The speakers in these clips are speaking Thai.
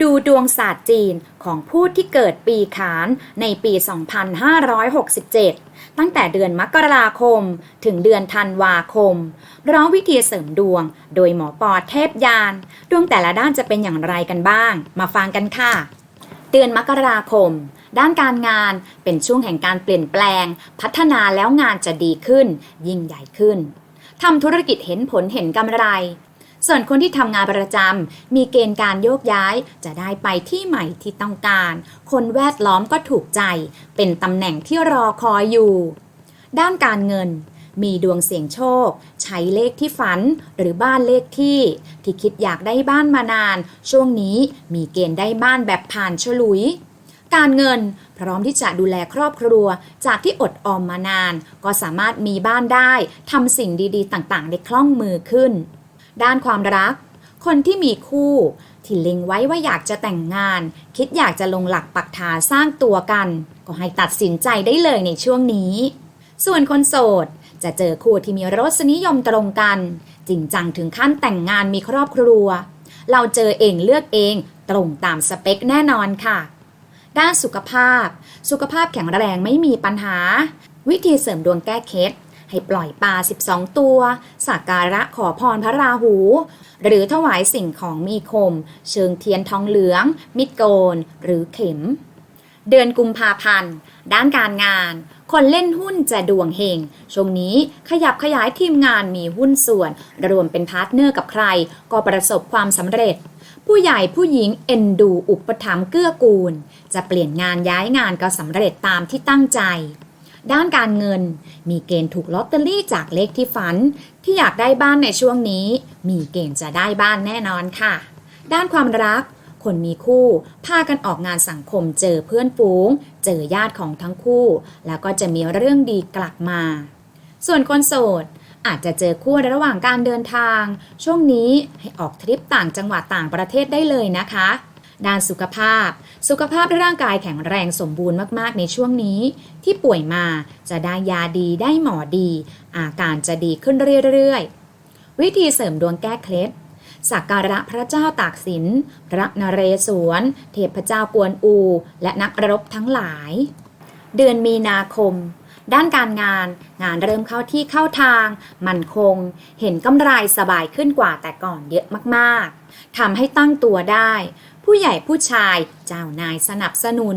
ดูดวงศาสตร์จีนของผู้ที่เกิดปีขานในปี 2567 ตั้งแต่เดือนมกราคม ถึงเดือนธันวาคมร้อมวิธีเสริมดวง โดยหมอปอเทพยาน ดวงแต่ละด้านจะเป็นอย่างไรกันบ้าง มาฟังกันค่ะ เดือนมกราคมด้านการงานเป็นช่วงแห่งการเปลี่ยนแปลง พัฒนาแล้วงานจะดีขึ้น ยิ่งใหญ่ขึ้นทำธุรกิจเห็นผลเห็นกำไร ส่วนคนที่ทำงานประจำมีเกณฑ์การโยกย้าย จะได้ไปที่ใหม่ที่ต้องการ คนแวดล้อมก็ถูกใจ เป็นตำแหน่งที่รอคอยอยู่ ด้านการเงิน มีดวงเสี่ยงโชค ใช้เลขที่ฝันหรือบ้านเลขที่ ที่คิดอยากได้บ้านมานาน ช่วงนี้มีเกณฑ์ได้บ้านแบบผ่านฉลุยการเงินพร้อมที่จะดูแลครอบครัว จากที่อดออมมานาน ก็สามารถมีบ้านได้ทำสิ่งดีๆ ต่างๆ ได้คล่องมือขึ้น ด้านความรัก คนที่มีคู่ที่เล็งไว้ว่าอยากจะแต่งงาน คิดอยากจะลงหลักปักฐานสร้างตัวกัน ก็ให้ตัดสินใจได้เลยในช่วงนี้ ส่วนคนโสดจะเจอคู่ที่มีรสนิยมตรงกัน จริงจังถึงขั้นแต่งงานมีครอบครัว เราเจอเองเลือกเองตรงตามสเปคแน่นอนค่ะ ด้านสุขภาพ สุขภาพแข็งแรงไม่มีปัญหา วิธีเสริมดวงแก้เคล็ด ให้ปล่อยปลา 12 ตัว สักการะขอพรพระราหู หรือถวายสิ่งของมีคม เชิงเทียนทองเหลือง มิดโกน หรือเข็ม เดือนกุมภาพันธ์ ด้านการงาน คนเล่นหุ้นจะดวงเฮง ช่วงนี้ขยับขยายทีมงานมีหุ้นส่วน รวมเป็นพาร์ทเนอร์กับใคร ก็ประสบความสำเร็จผู้ใหญ่ผู้หญิงเอ็นดูอุปถัมภ์เกื้อกูล จะเปลี่ยนงานย้ายงานก็สำเร็จตามที่ตั้งใจ ด้านการเงิน มีเกณฑ์ถูกลอตเตอรี่จากเลขที่ฝัน ที่อยากได้บ้านในช่วงนี้ มีเกณฑ์จะได้บ้านแน่นอนค่ะ ด้านความรัก คนมีคู่ พากันออกงานสังคมเจอเพื่อนฝูง เจอญาติของทั้งคู่ แล้วก็จะมีเรื่องดีกลับมา ส่วนคนโสดอาจจะเจอคู่ระหว่างการเดินทาง ช่วงนี้ให้ออกทริปต่างจังหวัดต่างประเทศได้เลยนะคะ ด้านสุขภาพ สุขภาพร่างกายแข็งแรงสมบูรณ์มาก ๆ ในช่วงนี้ ที่ป่วยมาจะได้ยาดีได้หมอดี อาการจะดีขึ้นเรื่อย ๆ วิธีเสริมดวงแก้เคล็ดสักการะพระเจ้าตากสิน พระนเรศวร เทพเจ้ากวนอู และนักรบทั้งหลาย เดือนมีนาคม ด้านการงาน งานเริ่มเข้าที่เข้าทาง มั่นคง เห็นกำไรสบายขึ้นกว่าแต่ก่อนเยอะมากๆทำให้ตั้งตัวได้ ผู้ใหญ่ผู้ชาย เจ้านายสนับสนุน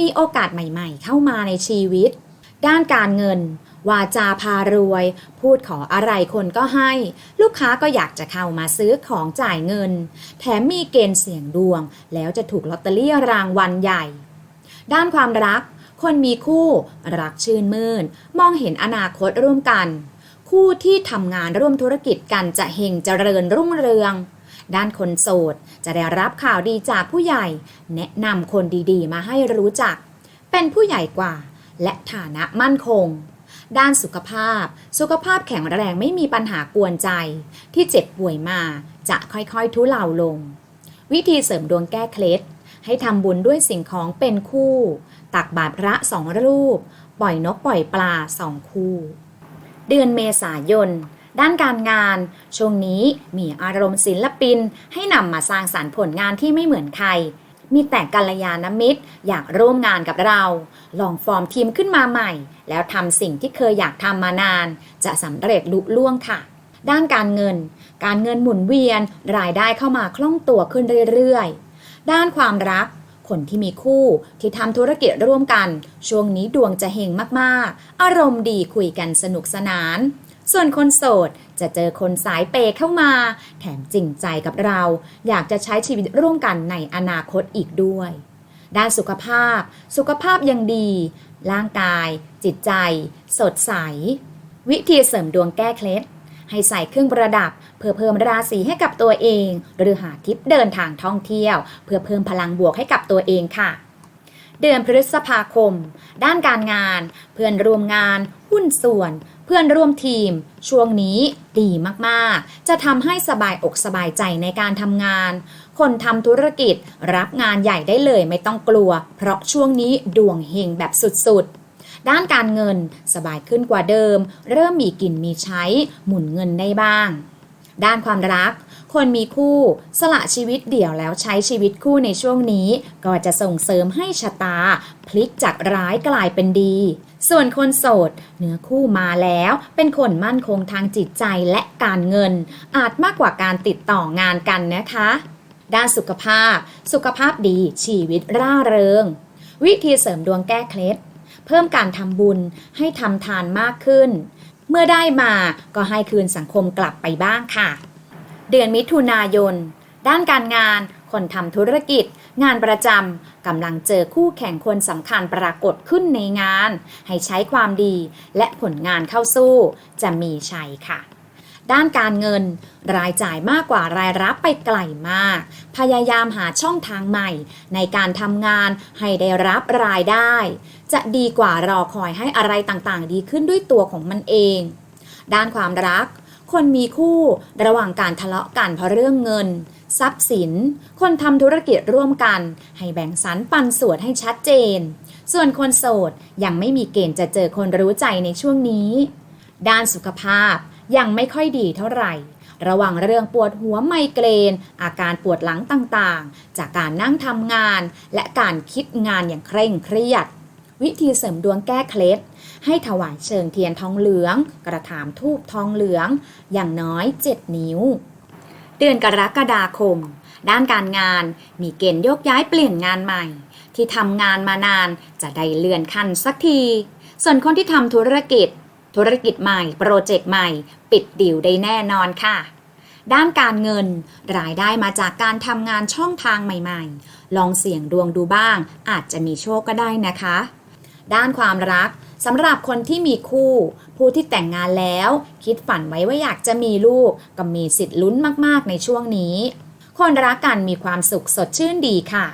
มีโอกาสใหม่ๆ เข้ามาในชีวิต ด้านการเงิน วาจาพารวย พูดขออะไรคนก็ให้ ลูกค้าก็อยากจะเข้ามาซื้อของจ่ายเงิน แถมมีเกณฑ์เสี่ยงดวง แล้วจะถูกลอตเตอรี่รางวัลใหญ่ ด้านความรัก คนมีคู่ รักชื่นมื่น มองเห็นอนาคตร่วมกัน คู่ที่ทำงานร่วมธุรกิจกันจะเฮงเจริญรุ่งเรือง ด้านคนโสด จะได้รับข่าวดีจากผู้ใหญ่ แนะนำคนดีๆ มาให้รู้จัก เป็นผู้ใหญ่กว่า และฐานะมั่นคง ด้านสุขภาพ สุขภาพแข็งแรงไม่มีปัญหากวนใจ ที่เจ็บป่วยมาจะค่อยๆทุเลาลง วิธีเสริมดวงแก้เคล็ดให้ทำบุญด้วยสิ่งของเป็นคู่ ตักบาตรพระสองรูป ปล่อยนกปล่อยปลาสองคู่ เดือนเมษายน ด้านการงาน ช่วงนี้มีอารมณ์ศิลปิน ให้นำมาสร้างสารรค์ผลงานที่ไม่เหมือนใคร มีแต่กัลยาณมิตร อยากร่วมงานกับเรา ลองฟอร์มทีมขึ้นมาใหม่ แล้วทำสิ่งที่เคยอยากทำมานาน จะสำเร็จลุล่วงค่ะ ด้านการเงิน การเงินหมุนเวียน รายได้เข้ามาคล่องตัวขึ้นเรื่อยๆ ด้านความรักคนที่มีคู่ที่ทำธุรกิจร่วมกัน ช่วงนี้ดวงจะเฮงมาก ๆ อารมณ์ดีคุยกันสนุกสนาน ส่วนคนโสดจะเจอคนสายเปย์เข้ามา แถมจริงใจกับเรา อยากจะใช้ชีวิตร่วมกันในอนาคตอีกด้วย ด้านสุขภาพ สุขภาพยังดี ร่างกาย จิตใจ สดใส วิธีเสริมดวงแก้เคล็ดให้ใส่เครื่องประดับ เพื่อเพิ่มราศีให้กับตัวเอง หรือหาทิปเดินทางท่องเที่ยว เพื่อเพิ่มพลังบวกให้กับตัวเองค่ะ เดือนพฤษภาคม ด้านการงาน เพื่อนร่วมงาน หุ้นส่วน พื่อนร่วมทีม ช่วงนี้ดีมากๆ จะทำให้สบายอกสบายใจในการทำงาน คนทำธุรกิจรับงานใหญ่ได้เลยไม่ต้องกลัว เพราะช่วงนี้ดวงเฮงแบบสุดๆด้านการเงินสบายขึ้นกว่าเดิม เริ่มมีกินมีใช้ หมุนเงินได้บ้าง ด้านความรัก คนมีคู่ สละชีวิตเดี่ยวแล้วใช้ชีวิตคู่ในช่วงนี้ ก็จะส่งเสริมให้ชะตา พลิกจากร้ายกลายเป็นดี ส่วนคนโสด เนื้อคู่มาแล้ว เป็นคนมั่นคงทางจิตใจและการเงิน อาจมากกว่าการติดต่องานกันนะคะ ด้านสุขภาพ สุขภาพดี ชีวิตร่าเริง วิธีเสริมดวงแก้เคล็ด เพิ่มการทำบุญให้ทำทานมากขึ้น เมื่อได้มาก็ให้คืนสังคมกลับไปบ้างค่ะ เดือนมิถุนายน ด้านการงาน คนทำธุรกิจ งานประจำกำลังเจอคู่แข่งคนสำคัญปรากฏขึ้นในงาน ให้ใช้ความดีและผลงานเข้าสู้ จะมีชัยค่ะด้านการเงิน รายจ่ายมากกว่ารายรับไปไกลมาก พยายามหาช่องทางใหม่ ในการทำงานให้ได้รับรายได้ จะดีกว่ารอคอยให้อะไรต่างๆ ดีขึ้นด้วยตัวของมันเอง ด้านความรัก คนมีคู่ระหว่างการทะเลาะกันเพราะเรื่องเงิน ทรัพย์สิน คนทำธุรกิจร่วมกัน ให้แบ่งสรรปันส่วนให้ชัดเจน ส่วนคนโสดยังไม่มีเกณฑ์จะเจอคนรู้ใจในช่วงนี้ ด้านสุขภาพยังไม่ค่อยดีเท่าไหร่ ระว่างเรื่องปวดหัวไมเกรน อาการปวดหลังต่างๆ จากการนั่งทำงาน และการคิดงานอย่างเคร่งเครียด วิธีเสริมดวงแก้เคล็ด ให้ถวายเชิงเทียนทองเหลือง กระถามทูบทองเหลือง อย่างน้อย 7 นิ้ว เดือนกรกฎาคม ด้านการงานมีเกณฑ์โยกย้ายเปลี่ยนงานใหม่ ที่ทำงานมานานจะได้เลื่อนขั้นสักที ส่วนคนที่ทำธุรกิจ ธุรกิจใหม่ โปรเจกต์ใหม่ ปิดดิวได้แน่นอนค่ะด้านการเงิน รายได้มาจากการทำงานช่องทางใหม่ๆ ลองเสี่ยงดวงดูบ้าง อาจจะมีโชคก็ได้นะคะ ด้านความรัก สำหรับคนที่มีคู่ ผู้ที่แต่งงานแล้ว คิดฝันไว้ว่าอยากจะมีลูก ก็มีสิทธิ์ลุ้นมากๆในช่วงนี้ คนรักกันมีความสุขสดชื่นดีค่ะ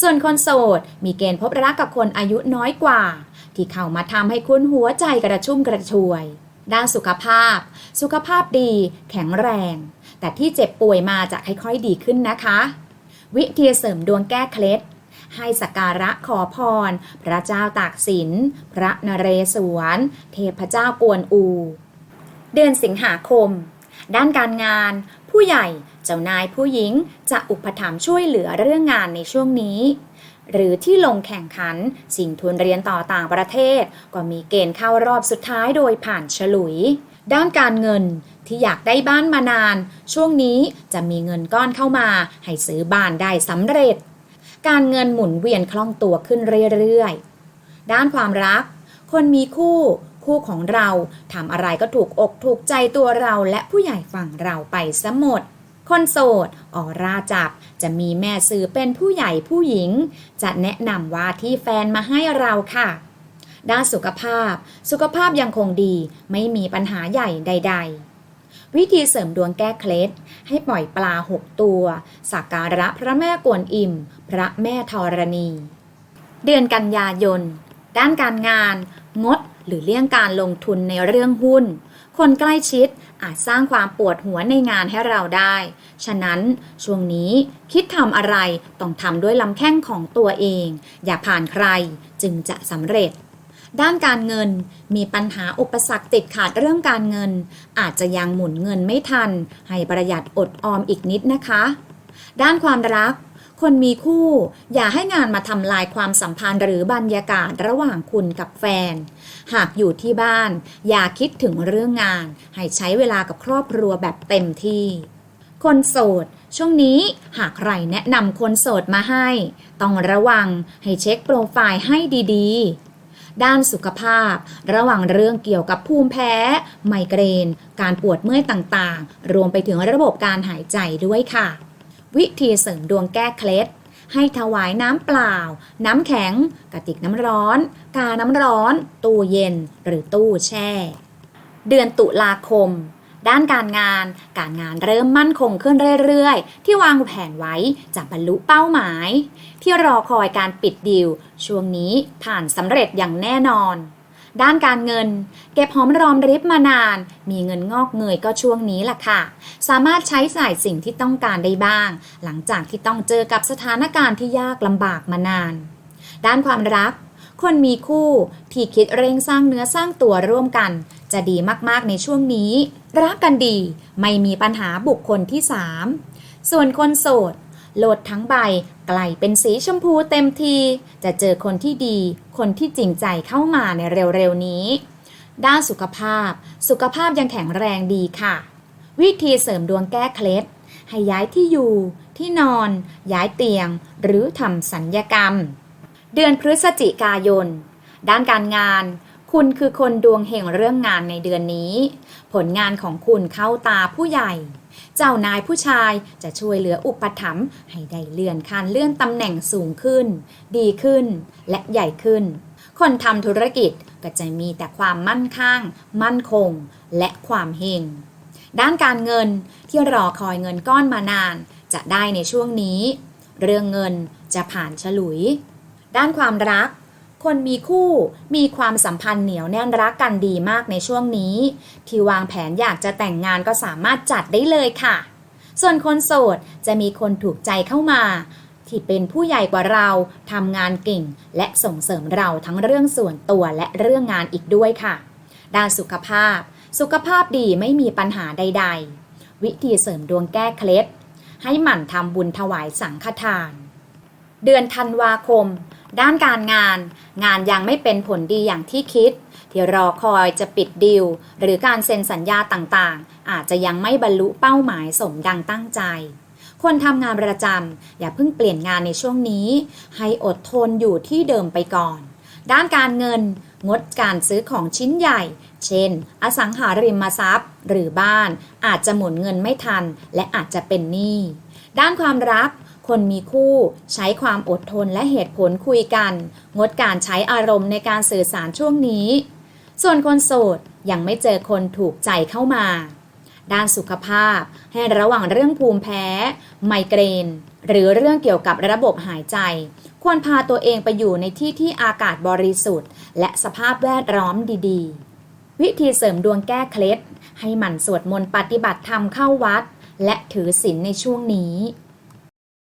ส่วนคนโสด มีเกณฑ์พบรักกับคนอายุน้อยกว่า ที่เข้ามาทำให้คุณหัวใจกระชุ่มกระชวย ด้านสุขภาพ สุขภาพดี แข็งแรง แต่ที่เจ็บป่วยมาจะค่อยๆดีขึ้นนะคะ วิธีเสริมดวงแก้เคล็ด ให้สักการะขอพร พระเจ้าตากสิน พระนเรศวร เทพเจ้ากวนอู เดือนสิงหาคม ด้านการงาน ผู้ใหญ่เจ้านายผู้หญิงจะอุปถัมภ์ช่วยเหลือเรื่องงานในช่วงนี้หรือที่ลงแข่งขัน สิ่งทุนเรียนต่อต่างประเทศ ก็มีเกณฑ์เข้ารอบสุดท้ายโดยผ่านฉลุย ด้านการเงินที่อยากได้บ้านมานาน ช่วงนี้จะมีเงินก้อนเข้ามา ให้ซื้อบ้านได้สำเร็จ การเงินหมุนเวียนคล่องตัวขึ้นเรื่อยๆ ด้านความรัก คนมีคู่คู่ของเราทำอะไรก็ถูกอกถูกใจตัวเราและผู้ใหญ่ฝั่งเราไปซะหมด คนโสดออราจับ จะมีแม่สื่อเป็นผู้ใหญ่ผู้หญิง จะแนะนำว่าที่แฟนมาให้เราค่ะ ด้านสุขภาพ สุขภาพยังคงดีไม่มีปัญหาใหญ่ใด ๆ วิธีเสริมดวงแก้เคล็ด ให้ปล่อยปลาหกตัว สักการะพระแม่กวนอิม พระแม่ธรณี เดือนกันยายน ด้านการงาน งดหรือเลี่ยงการลงทุนในเรื่องหุ้น คนใกล้ชิดอาจสร้างความปวดหัวในงานให้เราได้ ฉะนั้นช่วงนี้คิดทำอะไรต้องทำด้วยลำแข้งของตัวเอง อย่าผ่านใครจึงจะสำเร็จ ด้านการเงินมีปัญหาอุปสรรคติดขัดเรื่องการเงิน อาจจะยังหมุนเงินไม่ทัน ให้ประหยัดอดออมอีกนิดนะคะ ด้านความรัก คนมีคู่ อย่าให้งานมาทำลายความสัมพันธ์หรือบรรยากาศระหว่างคุณกับแฟน หากอยู่ที่บ้าน อย่าคิดถึงเรื่องงาน ให้ใช้เวลากับครอบครัวแบบเต็มที่ คนโสดช่วงนี้หากใครแนะนำคนโสดมาให้ ต้องระวังให้เช็คโปรไฟล์ให้ดีๆ ด้านสุขภาพ ระหว่างเรื่องเกี่ยวกับภูมิแพ้ ไมเกรน การปวดเมื่อยต่างๆ รวมไปถึงระบบการหายใจด้วยค่ะ วิธีเสริมดวงแก้เคล็ดให้ถวายน้ำเปล่า น้ำแข็ง กระติกน้ำร้อน กาน้ำร้อน ตู้เย็น หรือตู้แช่ เดือนตุลาคม ด้านการงาน การงานเริ่มมั่นคงขึ้นเรื่อยๆ ที่วางแผนไว้จะบรรลุเป้าหมาย ที่รอคอยการปิดดีลช่วงนี้ผ่านสำเร็จอย่างแน่นอน ด้านการเงิน เก็บหอมรอมริบมานาน มีเงินงอกเงยก็ช่วงนี้แหละค่ะ สามารถใช้จ่ายสิ่งที่ต้องการได้บ้าง หลังจากที่ต้องเจอกับสถานการณ์ที่ยากลำบากมานาน ด้านความรัก คนมีคู่ที่คิดเร่งสร้างเนื้อสร้างตัวร่วมกัน จะดีมากๆในช่วงนี้ รักกันดีไม่มีปัญหาบุคคลที่ 3 ส่วนคนโสดโหลดทั้งใบไกลเป็นสีชมพูเต็มที จะเจอคนที่ดี คนที่จริงใจเข้ามาในเร็วๆนี้ ด้านสุขภาพ สุขภาพยังแข็งแรงดีค่ะ วิธีเสริมดวงแก้เคล็ดให้ย้ายที่อยู่ ที่นอน ย้ายเตียง หรือทำสัญญกรรม เดือนพฤศจิกายน ด้านการงาน คุณคือคนดวงเฮงเรื่องงานในเดือนนี้ ผลงานของคุณเข้าตาผู้ใหญ่ เจ้านายผู้ชายจะช่วยเหลืออุปถัมภ์ให้ได้เลื่อนขั้นเลื่อนตำแหน่งสูงขึ้น ดีขึ้น และใหญ่ขึ้น คนทำธุรกิจก็จะมีแต่ความมั่นคงมั่นคง และความเฮงด้านการเงินที่รอคอยเงินก้อนมานาน จะได้ในช่วงนี้ เรื่องเงินจะผ่านฉลุย ด้านความรัก คนมีคู่มีความสัมพันธ์เหนียวแน่นรักกันดีมากในช่วงนี้ ที่วางแผนอยากจะแต่งงานก็สามารถจัดได้เลยค่ะ ส่วนคนโสดจะมีคนถูกใจเข้ามา ที่เป็นผู้ใหญ่กว่าเราทำงานเก่ง และส่งเสริมเราทั้งเรื่องส่วนตัวและเรื่องงานอีกด้วยค่ะ ด้านสุขภาพ สุขภาพดีไม่มีปัญหาใด ๆ วิธีเสริมดวงแก้เคล็ดให้หมั่นทำบุญถวายสังฆทาน เดือนธันวาคม ด้านการงาน งานยังไม่เป็นผลดีอย่างที่คิด ที่รอคอยจะปิดดีล หรือการเซ็นสัญญาต่างๆ อาจจะยังไม่บรรลุเป้าหมายสมดังตั้งใจ คนทำงานประจำอย่าเพิ่งเปลี่ยนงานในช่วงนี้ ให้อดทนอยู่ที่เดิมไปก่อน ด้านการเงิน งดการซื้อของชิ้นใหญ่ เช่น อสังหาริมทรัพย์ หรือบ้านอาจจะหมุนเงินไม่ทัน และอาจจะเป็นหนี้ด้านความรัก คนมีคู่ ใช้ความอดทนและเหตุผลคุยกัน งดการใช้อารมณ์ในการสื่อสารช่วงนี้ ส่วนคนโสดยังไม่เจอคนถูกใจเข้ามา ด้านสุขภาพให้ระวังเรื่องภูมิแพ้ ไมเกรน หรือเรื่องเกี่ยวกับระบบหายใจ ควรพาตัวเองไปอยู่ในที่ที่อากาศบริสุทธิ์ และสภาพแวดล้อมดีๆ วิธีเสริมดวงแก้เคล็ดให้หมั่นสวดมนต์ปฏิบัติธรรมเข้าวัด และถือศีลในช่วงนี้